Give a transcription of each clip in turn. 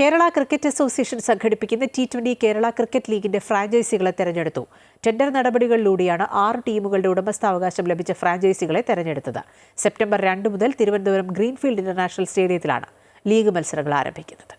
Kerala cricket association സംഘടിപ്പിക്കുന്ന T twenty Kerala cricket ലീഗിന്റെ ഫ്രാഞ്ചൈസികളെ തെരഞ്ഞെടുത്തു. ടെൻഡർ നടപടികളിലൂടെയാണ് ആറ് ടീമുകളുടെ ഉടമസ്ഥാവകാശം ലഭിച്ച ഫ്രാഞ്ചൈസികളെ തെരഞ്ഞെടുത്തത്. സെപ്റ്റംബർ രണ്ട് മുതൽ തിരുവനന്തപുരം ഗ്രീൻഫീൽഡ് ഇന്റർനാഷണൽ സ്റ്റേഡിയത്തിലാണ് ലീഗ് മത്സരങ്ങൾ ആരംഭിക്കുന്നത്.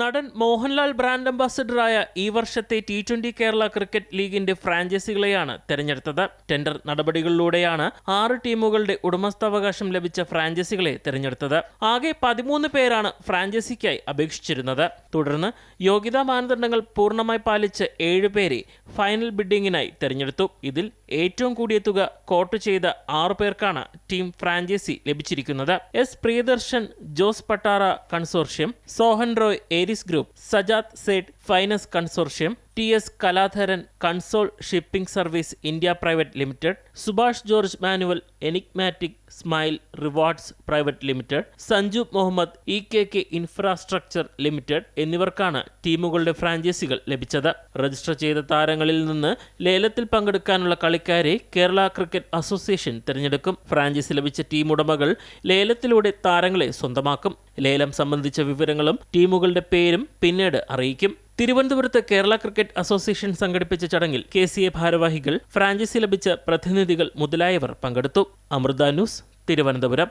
നടൻ മോഹൻലാൽ ബ്രാൻഡ് അംബാസഡറായ ഈ വർഷത്തെ ടി ട്വന്റി കേരള ക്രിക്കറ്റ് ലീഗിന്റെ ഫ്രാഞ്ചൈസികളെയാണ് തെരഞ്ഞെടുത്തത്. ടെൻഡർ നടപടികളിലൂടെയാണ് ആറ് ടീമുകളുടെ ഉടമസ്ഥാവകാശം ലഭിച്ച ഫ്രാഞ്ചൈസികളെ തെരഞ്ഞെടുത്തത്. ആകെ പതിമൂന്ന് പേരാണ് ഫ്രാഞ്ചൈസിക്കായി അപേക്ഷിച്ചിരുന്നത്. തുടർന്ന് യോഗ്യതാ മാനദണ്ഡങ്ങൾ പൂർണമായി പാലിച്ച് ഏഴ് പേരെ ഫൈനൽ ബിഡിങ്ങിനായി തെരഞ്ഞെടുത്തു. ഇതിൽ ഏറ്റവും കൂടിയ തുക കോട്ട് ചെയ്ത ആറു പേർക്കാണ് ടീം ഫ്രാഞ്ചൈസി ലഭിച്ചിരിക്കുന്നത്. S Priyadarshan Jose Pattara consortium Sohan Roy Aries group Sajad Sait finesse consortium T S Kaladharan console shipping service India private limited Subhash George Manuel enigmatic smile rewards private limited Sanju Muhammad E K K infrastructure limited എന്നിവർക്കാണ് ടീമുകളുടെ ഫ്രാഞ്ചൈസികൾ ലഭിച്ചത്. Register ചെയ്ത താരങ്ങളിൽ നിന്ന് ലേലത്തിൽ പങ്കെടുക്കാനുള്ള കളിക്കാരെ Kerala cricket association തിരഞ്ഞെടുക്കും. ഫ്രാഞ്ചൈസി ലഭിച്ച ടീം ഉടമകൾ ലേലത്തിലൂടെ താരങ്ങളെ സ്വന്തമാക്കും. ലേലം സംബന്ധിച്ച വിവരങ്ങളും ടീമുകളുടെ പേരും പിന്നീട് അറിയിക്കും. തിരുവനന്തപുരത്ത് കേരള ക്രിക്കറ്റ് അസോസിയേഷൻ സംഘടിപ്പിച്ച ചടങ്ങിൽ കെ സി എ ഭാരവാഹികൾ ഫ്രാഞ്ചൈസി ലഭിച്ച പ്രതിനിധികൾ മുതലായവർ പങ്കെടുത്തു. അമൃത ന്യൂസ് തിരുവനന്തപുരം.